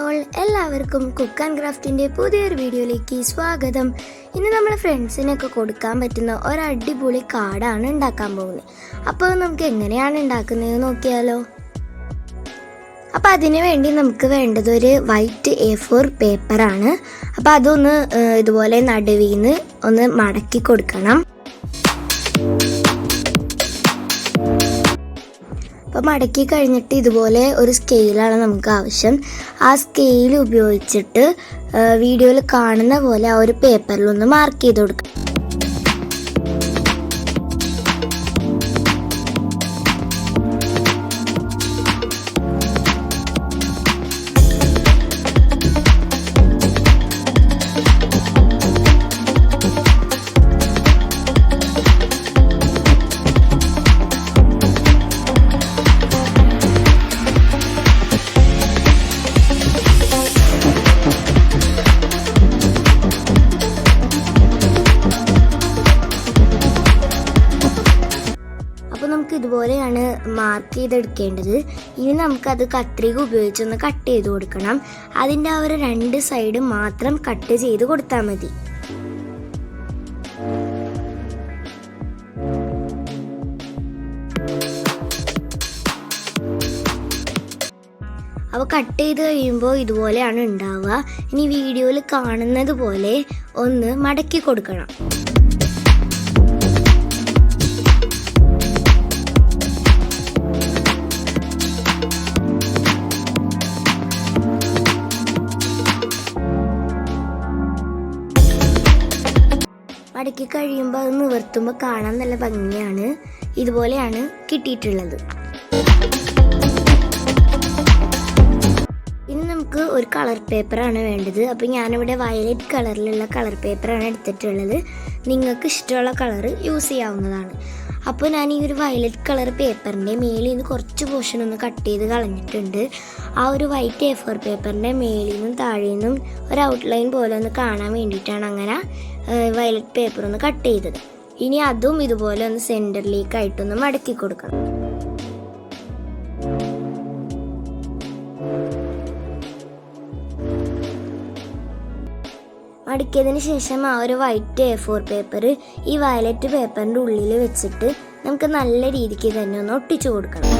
All എല്ലാവർക്കും cook and ക്രാഫ്റ്റിന്റെ പുതിയൊരു വീഡിയോയിലേക്ക് സ്വാഗതം. ഇന്ന് നമ്മൾ ഫ്രണ്ട്സിനൊക്കെ കൊടുക്കാൻ പറ്റുന്ന ഒരു അടിപൊളി കാർഡാണ് ഉണ്ടാക്കാൻ പോകുന്നത്. അപ്പോൾ നമുക്ക് എങ്ങനെയാണ് ഉണ്ടാക്കുന്നത് നോക്കിയാലോ. അപ്പോൾ അതിന് വേണ്ടി നമുക്ക് വേണ്ടത് ഒരു വൈറ്റ് എ ഫോർ പേപ്പറാണ് അപ്പോൾ അതൊന്ന് ഇതുപോലെ ഇതുപോലെ നിന്ന് ഒന്ന് മടക്കി കൊടുക്കണം. അപ്പോൾ മടക്കി കഴിഞ്ഞിട്ട് ഇതുപോലെ ഒരു സ്കെയിലാണ് നമുക്ക് ആവശ്യം. ആ സ്കെയിൽ ഉപയോഗിച്ചിട്ട് വീഡിയോയിൽ കാണുന്ന പോലെ ആ ഒരു പേപ്പറിലൊന്ന് മാർക്ക് ചെയ്ത് കൊടുക്കണം മാർക്ക് ചെയ്തെടുക്കേണ്ടത്. ഇനി നമുക്കത് കത്രിക ഉപയോഗിച്ചൊന്ന് കട്ട് ചെയ്ത് കൊടുക്കണം. അതിന്റെ ആ ഒരു രണ്ട് സൈഡ് മാത്രം കട്ട് ചെയ്ത് കൊടുത്താൽ മതി. അപ്പോൾ കട്ട് ചെയ്ത് കഴിയുമ്പോൾ ഇതുപോലെയാണ് ഉണ്ടാവുക. ഇനി വീഡിയോയിൽ കാണുന്നത് പോലെ ഒന്ന് മടക്കി കൊടുക്കണം. മടക്കി കഴിയുമ്പോൾ അത് നിവർത്തുമ്പോൾ കാണാൻ നല്ല ഭംഗിയാണ്. ഇതുപോലെയാണ് കിട്ടിയിട്ടുള്ളത്. ഇനി നമുക്ക് ഒരു കളർ പേപ്പറാണ് വേണ്ടത്. അപ്പോൾ ഞാനിവിടെ വയലറ്റ് കളറിലുള്ള കളർ പേപ്പറാണ് എടുത്തിട്ടുള്ളത്. നിങ്ങൾക്ക് ഇഷ്ടമുള്ള കളർ യൂസ് ചെയ്യാവുന്നതാണ്. അപ്പോൾ ഞാൻ ഈ ഒരു വയലറ്റ് കളർ പേപ്പറിന്റെ മേളിൽ നിന്ന് കുറച്ച് പോർഷൻ ഒന്ന് കട്ട് ചെയ്ത് കളഞ്ഞിട്ടുണ്ട്. ആ ഒരു വൈറ്റ് എ ഫോർ പേപ്പറിന്റെ മേളിൽ നിന്നും താഴെ നിന്നും ഒരു ഔട്ട്ലൈൻ പോലെ ഒന്ന് കാണാൻ വേണ്ടിയിട്ടാണ് അങ്ങനെ വയലറ്റ് പേപ്പർ ഒന്ന് കട്ട് ചെയ്തത്. ഇനി അതും ഇതുപോലെ ഒന്ന് സെന്ററിലേക്കായിട്ടൊന്ന് മടക്കി കൊടുക്കണം. മടക്കിയതിന് ശേഷം ആ ഒരു വൈറ്റ് എ ഫോർ പേപ്പർ ഈ വയലറ്റ് പേപ്പറിന്റെ ഉള്ളിൽ വെച്ചിട്ട് നമുക്ക് നല്ല രീതിക്ക് തന്നെ ഒന്ന് ഒട്ടിച്ചു കൊടുക്കണം.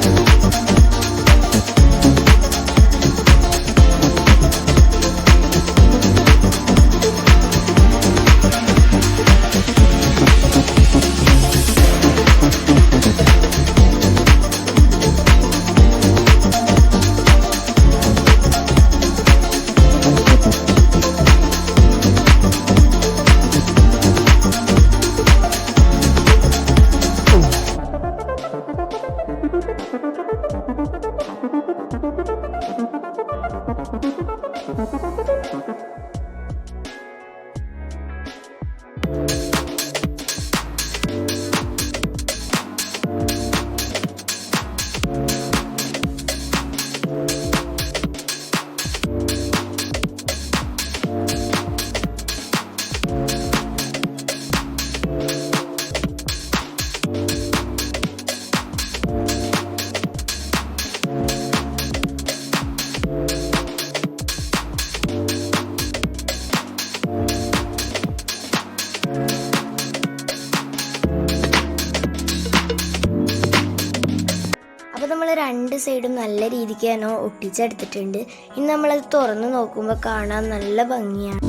നല്ല രീതിക്ക് തന്നെ ഒട്ടിച്ചെടുത്തിട്ടുണ്ട്. ഇനി നമ്മളത് തുറന്ന് നോക്കുമ്പോൾ കാണാൻ നല്ല ഭംഗിയാണ്.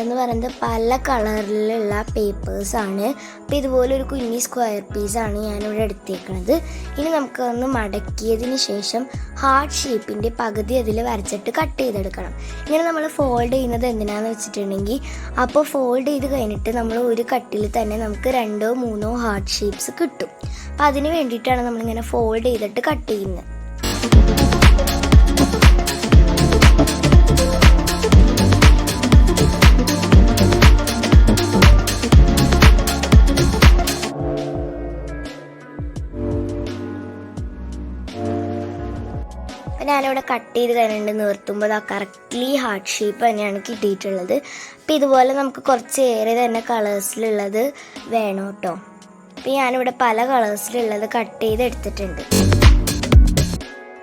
വേണ്ടതെന്ന് പറയുന്നത് പല കളറിലുള്ള പേപ്പേഴ്സാണ് അപ്പോൾ ഇതുപോലെ ഒരു കുഞ്ഞി സ്ക്വയർ പീസാണ് ഞാനിവിടെ എടുത്തേക്കുന്നത് ഇനി നമുക്ക് ഒന്ന് മടക്കിയതിന് ശേഷം ഹാർട്ട് ഷേപ്പിന്റെ പകുതി അതിൽ വരച്ചിട്ട് കട്ട് ചെയ്തെടുക്കണം. ഇങ്ങനെ നമ്മൾ ഫോൾഡ് ചെയ്യുന്നത് എന്തിനാന്ന് വെച്ചിട്ടുണ്ടെങ്കിൽ അപ്പോൾ ഫോൾഡ് ചെയ്ത് കഴിഞ്ഞിട്ട് നമ്മൾ ഒരു കട്ടിൽ തന്നെ നമുക്ക് രണ്ടോ മൂന്നോ ഹാർട്ട് ഷേപ്സ് കിട്ടും. അപ്പോൾ അതിന് വേണ്ടിയിട്ടാണ് നമ്മളിങ്ങനെ ഫോൾഡ് ചെയ്തിട്ട് കട്ട് ചെയ്യുന്നത്. ഞാനിവിടെ കട്ട് ചെയ്ത് കഴിഞ്ഞിട്ട് നിർത്തുമ്പോൾ ആ കറക്റ്റ്ലി ഹാർട്ട് ഷേപ്പ് തന്നെയാണ് കിട്ടിയിട്ടുള്ളത്. അപ്പം ഇതുപോലെ നമുക്ക് കുറച്ച് ഏറെ തന്നെ കളേഴ്സിലുള്ളത് വേണം കേട്ടോ അപ്പം ഞാനിവിടെ പല കളേഴ്സിലുള്ളത് കട്ട് ചെയ്ത് എടുത്തിട്ടുണ്ട്.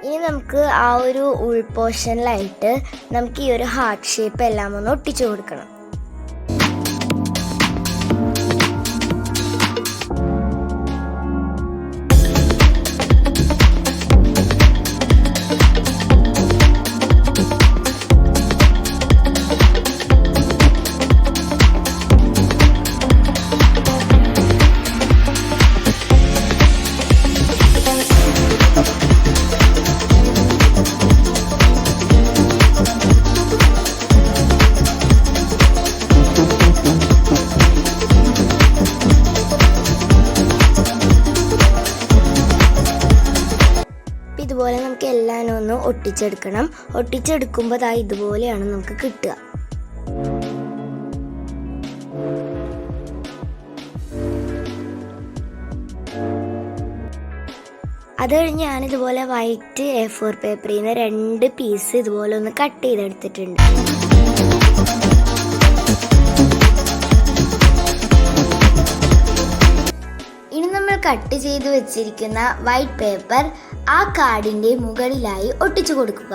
ഇനി നമുക്ക് ആ ഒരു ഉൾപോർഷനിലായിട്ട് നമുക്ക് ഈ ഒരു ഹാർട്ട് ഷേപ്പ് എല്ലാം ഒന്ന് ഒട്ടിച്ചു കൊടുക്കണം. ഇതുപോലെ നമുക്ക് എല്ലാം ഒന്ന് ഒട്ടിച്ചെടുക്കണം. ഒട്ടിച്ചെടുക്കുമ്പോൾ ദാ ഇതുപോലെയാണ് നമുക്ക് കിട്ടുക. അത് കഴിഞ്ഞ് ഞാനിതുപോലെ വൈറ്റ് എ ഫോർ പേപ്പറിൽ നിന്ന് രണ്ട് പീസ് ഇതുപോലെ ഒന്ന് കട്ട് ചെയ്തെടുത്തിട്ടുണ്ട്. കട്ട് ചെയ്തു വെച്ചിരിക്കുന്ന വൈറ്റ് പേപ്പർ ആ കാർഡിന്റെ മുകളിലായി ഒട്ടിച്ചു കൊടുക്കുക.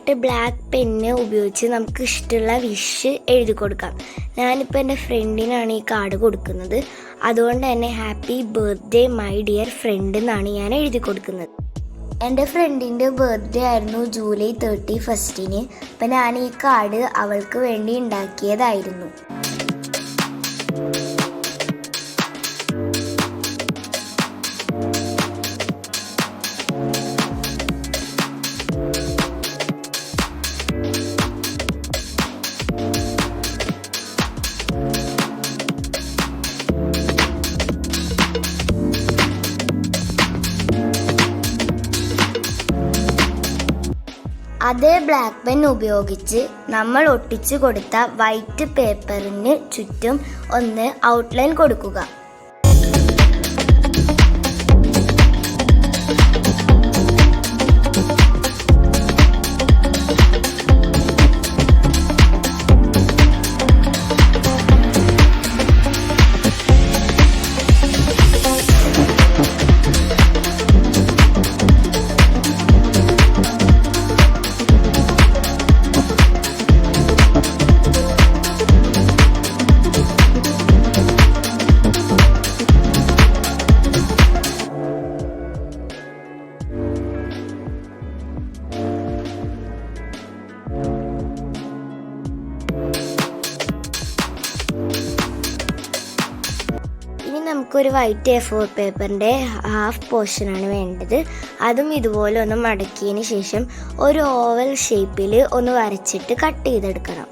കഴിഞ്ഞിട്ട് ബ്ലാക്ക് പെന്ന് ഉപയോഗിച്ച് നമുക്ക് ഇഷ്ടമുള്ള വിഷ് എഴുതി കൊടുക്കാം. ഞാനിപ്പോൾ എന്റെ ഫ്രണ്ടിനാണ് ഈ കാർഡ് കൊടുക്കുന്നത്. അതുകൊണ്ട് തന്നെ happy birthday my dear friend എന്നാണ് ഞാൻ എഴുതി കൊടുക്കുന്നത്. എന്റെ ഫ്രണ്ടിന്റെ ബർത്ത്ഡേ ആയിരുന്നു ജൂലൈ തേർട്ടി ഫസ്റ്റിന് അപ്പം ഞാൻ ഈ കാർഡ് അവൾക്ക് വേണ്ടി ഉണ്ടാക്കിയതായിരുന്നു. അതേ ബ്ലാക്ക് പെൻ ഉപയോഗിച്ച് നമ്മൾ ഒട്ടിച്ചു കൊടുത്ത വൈറ്റ് പേപ്പറിന് ചുറ്റും ഒന്ന് ഔട്ട്ലൈൻ കൊടുക്കുക. വൈറ്റ് എ ഫോർ പേപ്പറിന്റെ ഹാഫ് പോർഷനാണ് വേണ്ടത്. അതും ഇതുപോലെ ഒന്ന് മടക്കിയതിന് ശേഷം ഒരു ഓവൽ ഷേപ്പിൽ ഒന്ന് വരച്ചിട്ട് കട്ട് ചെയ്തെടുക്കണം.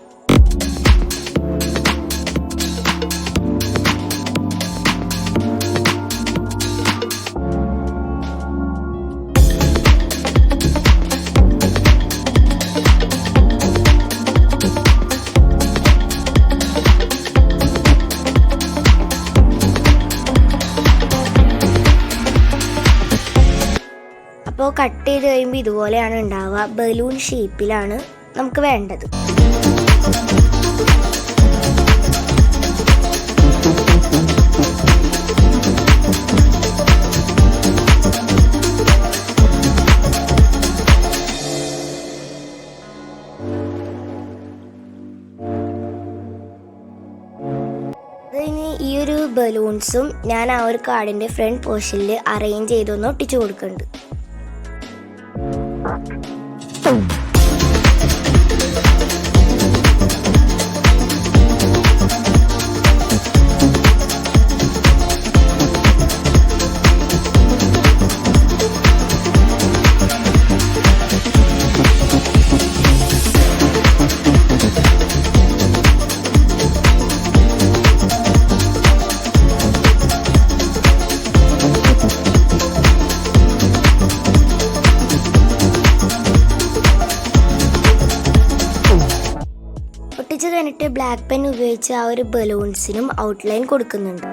അപ്പോൾ കട്ട് ചെയ്ത് കഴിയുമ്പോൾ ഇതുപോലെയാണ് ഉണ്ടാവുക. ബലൂൺ ഷേപ്പിലാണ് നമുക്ക് വേണ്ടത്. ഈ ഒരു ബലൂൺസും ഞാൻ ആ ഒരു കാർഡിന്റെ ഫ്രണ്ട് പോർഷനിൽ അറേഞ്ച് ചെയ്തൊന്ന് ഒട്ടിച്ചു കൊടുക്കുന്നുണ്ട്. 嘣。കഴിഞ്ഞിട്ട് ബ്ലാക്ക് പെൻ ഉപയോഗിച്ച് ആ ഒരു ബലൂൺസിനും ഔട്ട്ലൈൻ കൊടുക്കുന്നുണ്ട്.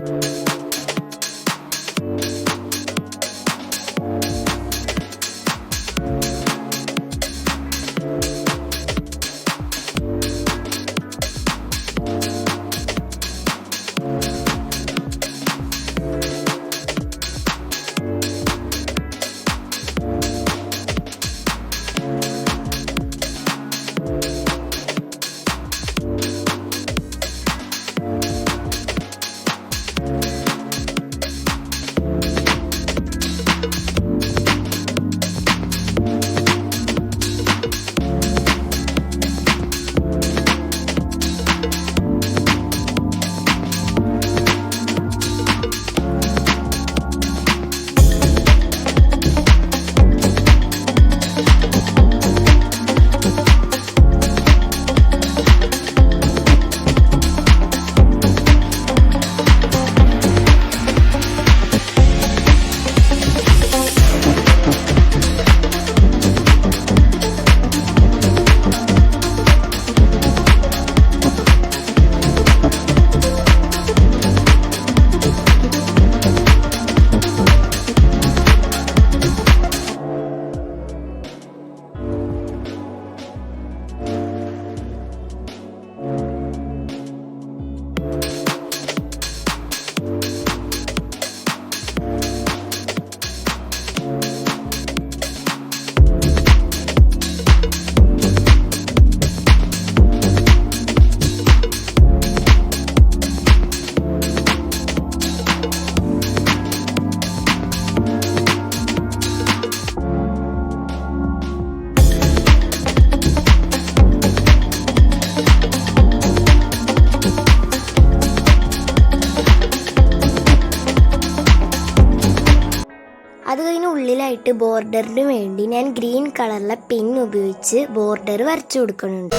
അത് ഉള്ളിലായിട്ട് ബോർഡറിന് വേണ്ടി ഞാൻ ഗ്രീൻ കളറിലെ പെൻ ഉപയോഗിച്ച് ബോർഡർ വരച്ചു കൊടുക്കുന്നുണ്ട്.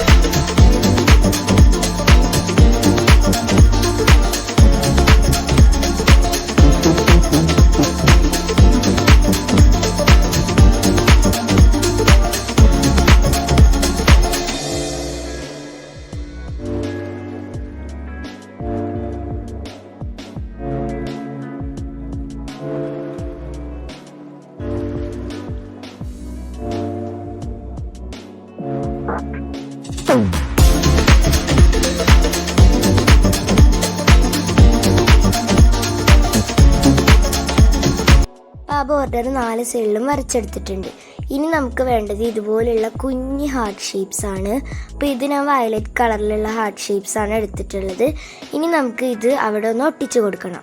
നാല് സൈഡിലും വരച്ചെടുത്തിട്ടുണ്ട്. ഇനി നമുക്ക് വേണ്ടത് ഇതുപോലുള്ള കുഞ്ഞ് ഹാർട്ട് ഷേപ്സ് ആണ്. അപ്പോൾ ഇത് ഞാൻ വയലറ്റ് കളറിലുള്ള ഹാർട്ട് ഷേപ്സ് ആണ് എടുത്തിട്ടുള്ളത്. ഇനി നമുക്ക് ഇത് അവിടെ ഒന്ന് ഒട്ടിച്ചു കൊടുക്കണം.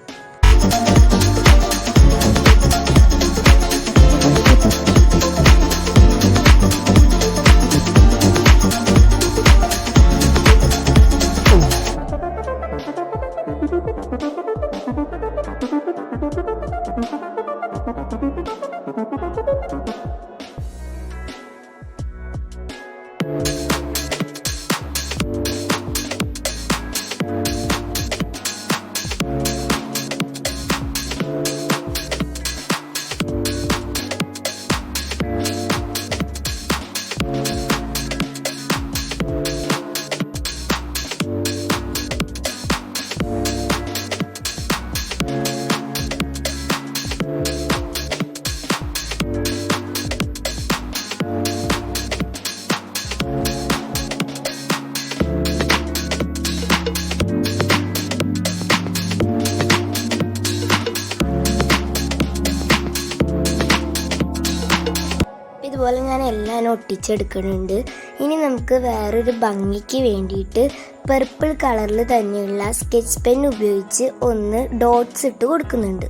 ഒട്ടിച്ചെടുക്കുന്നുണ്ട് ഇനി നമുക്ക് വേറൊരു ഭംഗിക്ക് വേണ്ടിയിട്ട് പർപ്പിൾ കളറിൽ തന്നെയുള്ള സ്കെച്ച് പെൻ ഉപയോഗിച്ച് ഒന്ന് ഡോട്ട്സ് ഇട്ട് കൊടുക്കുന്നുണ്ട്.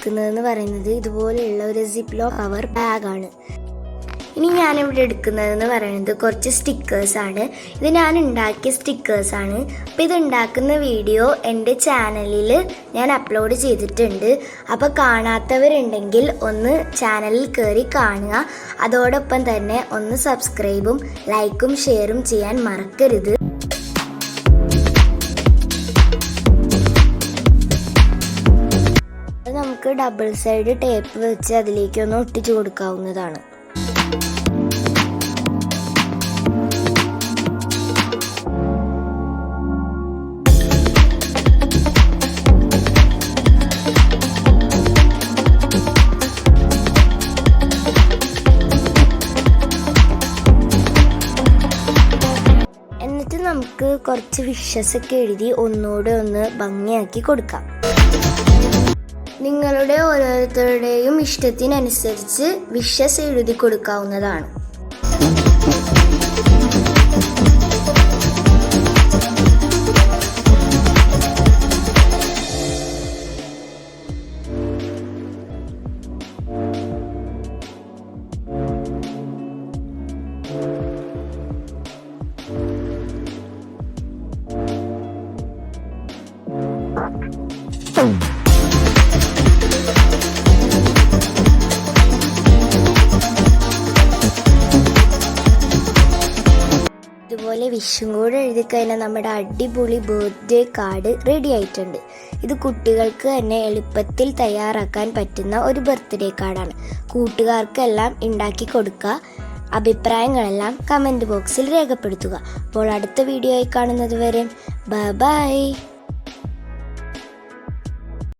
എടുക്കുന്നതെന്ന് പറയുന്നത് ഇതുപോലെയുള്ള ഒരു സിപ്ലോ കവർ ബാഗാണ് ഇനി ഞാനിവിടെ എടുക്കുന്നതെന്ന് പറയുന്നത് കുറച്ച് സ്റ്റിക്കേഴ്സാണ് ഇത് ഞാൻ ഉണ്ടാക്കിയ സ്റ്റിക്കേഴ്സാണ് അപ്പോൾ ഇത് ഉണ്ടാക്കുന്ന വീഡിയോ എന്റെ ചാനലിൽ ഞാൻ അപ്ലോഡ് ചെയ്തിട്ടുണ്ട്. അപ്പോൾ കാണാത്തവരുണ്ടെങ്കിൽ ഒന്ന് ചാനലിൽ കയറി കാണുക. അതോടൊപ്പം തന്നെ ഒന്ന് സബ്സ്ക്രൈബും ലൈക്കും ഷെയറും ചെയ്യാൻ മറക്കരുത്. നമുക്ക് ഡബിൾ സൈഡ് ടേപ്പ് വെച്ച് അതിലേക്ക് ഒന്ന് ഒട്ടിച്ചു കൊടുക്കാവുന്നതാണ്. എന്നിട്ട് നമുക്ക് കുറച്ച് വിഷസ് ഒക്കെ എഴുതി ഒന്നുകൂടെ ഒന്ന് ഭംഗിയാക്കി കൊടുക്കാം. നിങ്ങളുടെ ഓരോരുത്തരുടെയും ഇഷ്ടത്തിനനുസരിച്ച് വിഷസ് എഴുതി കൊടുക്കാവുന്നതാണ്. ഇതുപോലെ വിഷും കൂടെ എഴുതി കഴിഞ്ഞാൽ നമ്മുടെ അടിപൊളി ബർത്ത്ഡേ കാർഡ് റെഡി ആയിട്ടുണ്ട്. ഇത് കുട്ടികൾക്ക് തന്നെ എളുപ്പത്തിൽ തയ്യാറാക്കാൻ പറ്റുന്ന ഒരു ബർത്ത്ഡേ കാർഡാണ് കൂട്ടുകാർക്കെല്ലാം ഉണ്ടാക്കി കൊടുക്കുക. അഭിപ്രായങ്ങളെല്ലാം കമന്റ് ബോക്സിൽ രേഖപ്പെടുത്തുക. അപ്പോൾ അടുത്ത വീഡിയോയിൽ കാണുന്നത് വരെ ബൈ